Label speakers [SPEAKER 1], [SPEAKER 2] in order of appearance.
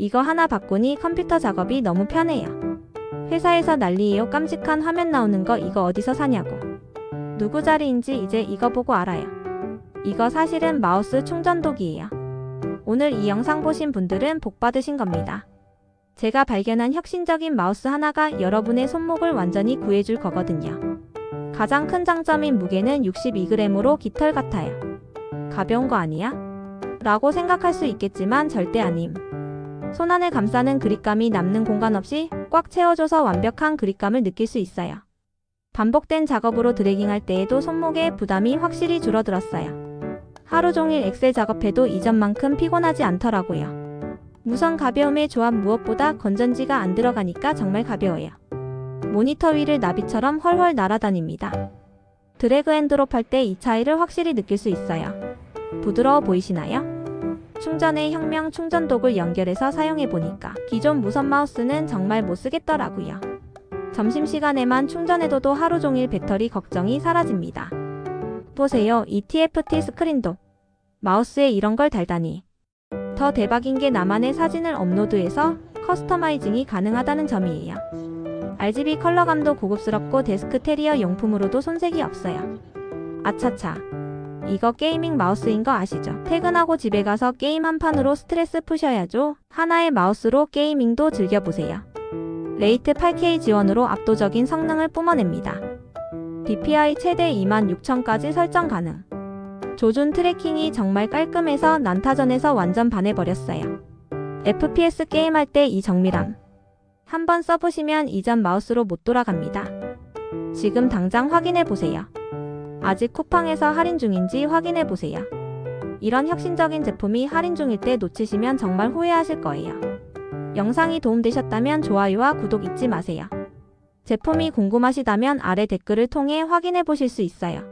[SPEAKER 1] 이거 하나 바꾸니 컴퓨터 작업이 너무 편해요. 회사에서 난리예요. 깜찍한 화면 나오는 거 이거 어디서 사냐고. 누구 자리인지 이제 이거 보고 알아요. 이거 사실은 마우스 충전독이에요. 오늘 이 영상 보신 분들은 복 받으신 겁니다. 제가 발견한 혁신적인 마우스 하나가 여러분의 손목을 완전히 구해줄 거거든요. 가장 큰 장점인 무게는 62g으로 깃털 같아요. 가벼운 거 아니야? 라고 생각할 수 있겠지만 절대 아님. 손안을 감싸는 그립감이 남는 공간 없이 꽉 채워줘서 완벽한 그립감을 느낄 수 있어요. 반복된 작업으로 드래깅할 때에도 손목의 부담이 확실히 줄어들었어요. 하루 종일 엑셀 작업해도 이전만큼 피곤하지 않더라고요. 무선 가벼움의 조합 무엇보다 건전지가 안 들어가니까 정말 가벼워요. 모니터 위를 나비처럼 헐헐 날아다닙니다. 드래그 앤 드롭 할 때 이 차이를 확실히 느낄 수 있어요. 부드러워 보이시나요? 충전의 혁명 충전 독을 연결해서 사용해 보니까 기존 무선 마우스는 정말 못 쓰겠더라고요. 점심시간에만 충전해둬도 하루 종일 배터리 걱정이 사라집니다. 보세요, 이 TFT 스크린도. 마우스에 이런 걸 달다니. 더 대박인 게 나만의 사진을 업로드해서 커스터마이징이 가능하다는 점이에요. RGB 컬러감도 고급스럽고 데스크 테리어 용품으로도 손색이 없어요. 아차차. 이거 게이밍 마우스인 거 아시죠? 퇴근하고 집에 가서 게임 한 판으로 스트레스 푸셔야죠. 하나의 마우스로 게이밍도 즐겨보세요. 레이트 8K 지원으로 압도적인 성능을 뿜어냅니다. DPI 최대 26000까지 설정 가능. 조준 트래킹이 정말 깔끔해서 난타전에서 완전 반해버렸어요. FPS 게임할 때 이 정밀함. 한번 써보시면 이전 마우스로 못 돌아갑니다. 지금 당장 확인해보세요. 아직 쿠팡에서 할인 중인지 확인해 보세요. 이런 혁신적인 제품이 할인 중일 때 놓치시면 정말 후회하실 거예요. 영상이 도움되셨다면 좋아요와 구독 잊지 마세요. 제품이 궁금하시다면 아래 댓글을 통해 확인해 보실 수 있어요.